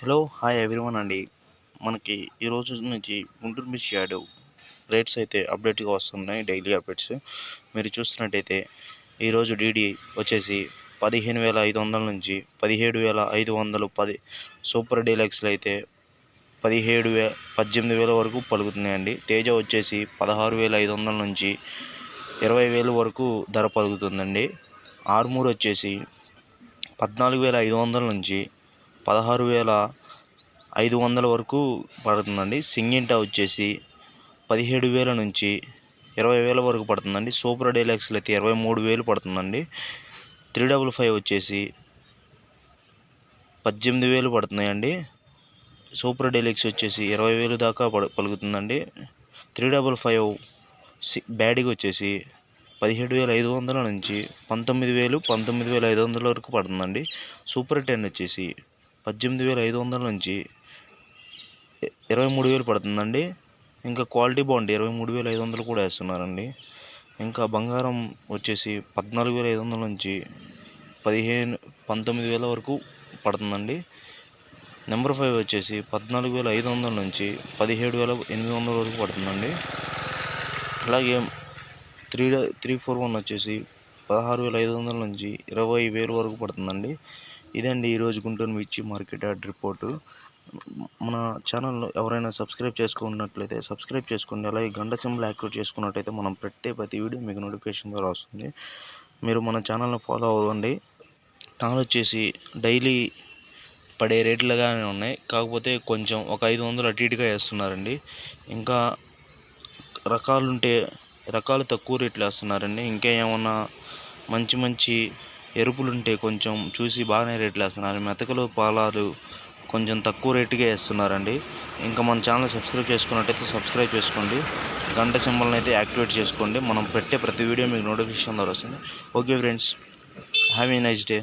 Hello hi everyone అండి. మనకి ఈ రోజు నుంచి గుంటూరు మిర్చి యాడ్ రేట్స్ అయితే అప్డేట్గా వస్తున్నాయి డైలీ అప్డేట్స్. మీరు చూస్తున్నట్టయితే ఈరోజు డీడీ వచ్చేసి పదిహేను వేల ఐదు వందల నుంచి పదిహేడు వేల ఐదు వందలు పది సూపర్ డీలక్స్లు అయితే పదిహేడు వే పద్దెనిమిది వేల వరకు పలుకుతున్నాయండి. తేజ వచ్చేసి పదహారు వేల ఐదు వందల నుంచి ఇరవై వేలు వరకు ధర పలుకుతుందండి. ఆర్మూర్ వచ్చేసి పద్నాలుగు వేల ఐదు వందల నుంచి పదహారు వేల ఐదు వందల వరకు పడుతుందండి. సింగింటా వచ్చేసి పదిహేడు వేల నుంచి ఇరవై వేల వరకు పడుతుందండి. సూపర్ డీలక్స్లో అయితే ఇరవై మూడు వేలు పడుతుందండి. త్రీ డబుల్ ఫైవ్ వచ్చేసి పద్దెనిమిది వేలు పడుతున్నాయండి. సూపర్ డీలక్స్ వచ్చేసి ఇరవై వేలు దాకా పడు పలుకుతుందండి. త్రీ డబుల్ ఫైవ్ సి బ్యాడీకి వచ్చేసి పదిహేడు వేల ఐదు వందల నుంచి పంతొమ్మిది వేలు పంతొమ్మిది వేల ఐదు వందల వరకు పడుతుందండి. సూపర్ టెన్ వచ్చేసి పద్దెనిమిది వేల ఐదు వందల నుంచి ఇరవై మూడు వేలు పడుతుందండి. ఇంకా క్వాలిటీ బాగుంది. ఇరవై మూడు వేల ఐదు వందలు కూడా వేస్తున్నారండి. ఇంకా బంగారం వచ్చేసి పద్నాలుగు వేల ఐదు వందల నుంచి పదిహేను పంతొమ్మిది వేల వరకు పడుతుందండి. నెంబర్ ఫైవ్ వచ్చేసి పద్నాలుగు వేల ఐదు వందల నుంచి పదిహేడు వేల ఎనిమిది వందల వరకు పడుతుందండి. అలాగే త్రీ త్రీ ఫోర్ వన్ వచ్చేసి పదహారు వేల ఐదు వందల నుంచి ఇరవై వేలు వరకు పడుతుందండి. ఇదండి ఈరోజు గుంటూరు మిర్చి మార్కెట్ యాడ్ రిపోర్టు. మన ఛానల్లో ఎవరైనా సబ్స్క్రైబ్ చేసుకున్నట్లయితే సబ్స్క్రైబ్ చేసుకోండి. అలాగే గంట సింబల్ యాక్టివేట్ చేసుకున్నట్టయితే మనం పెట్టే ప్రతి వీడియో మీకు నోటిఫికేషన్ ద్వారా వస్తుంది. మీరు మన ఛానల్ని ఫాలో అవ్వండి. ఛానల్ వచ్చేసి డైలీ పడే రేట్లుగానే ఉన్నాయి. కాకపోతే కొంచెం ఒక ఐదు వందలు అటు ఇటుగా వేస్తున్నారండి. ఇంకా రకాలుంటే రకాలు తక్కువ రేట్లు వేస్తున్నారండి. ఇంకా ఏమన్నా మంచి మంచి ఎరుపులు ఉంటే కొంచెం చూసి బాగానే రేట్లు వేస్తున్నారు. మెతకలు పాలాలు కొంచెం తక్కువ రేటుకే వేస్తున్నారండి. ఇంకా మన ఛానల్ సబ్స్క్రైబ్ చేసుకున్నట్టయితే సబ్స్క్రైబ్ చేసుకోండి. గంట సింబల్ని అయితే యాక్టివేట్ చేసుకోండి. మనం పెట్టే ప్రతి వీడియో మీకు నోటిఫికేషన్ ద్వారా వస్తుంది. Okay friends have a nice day.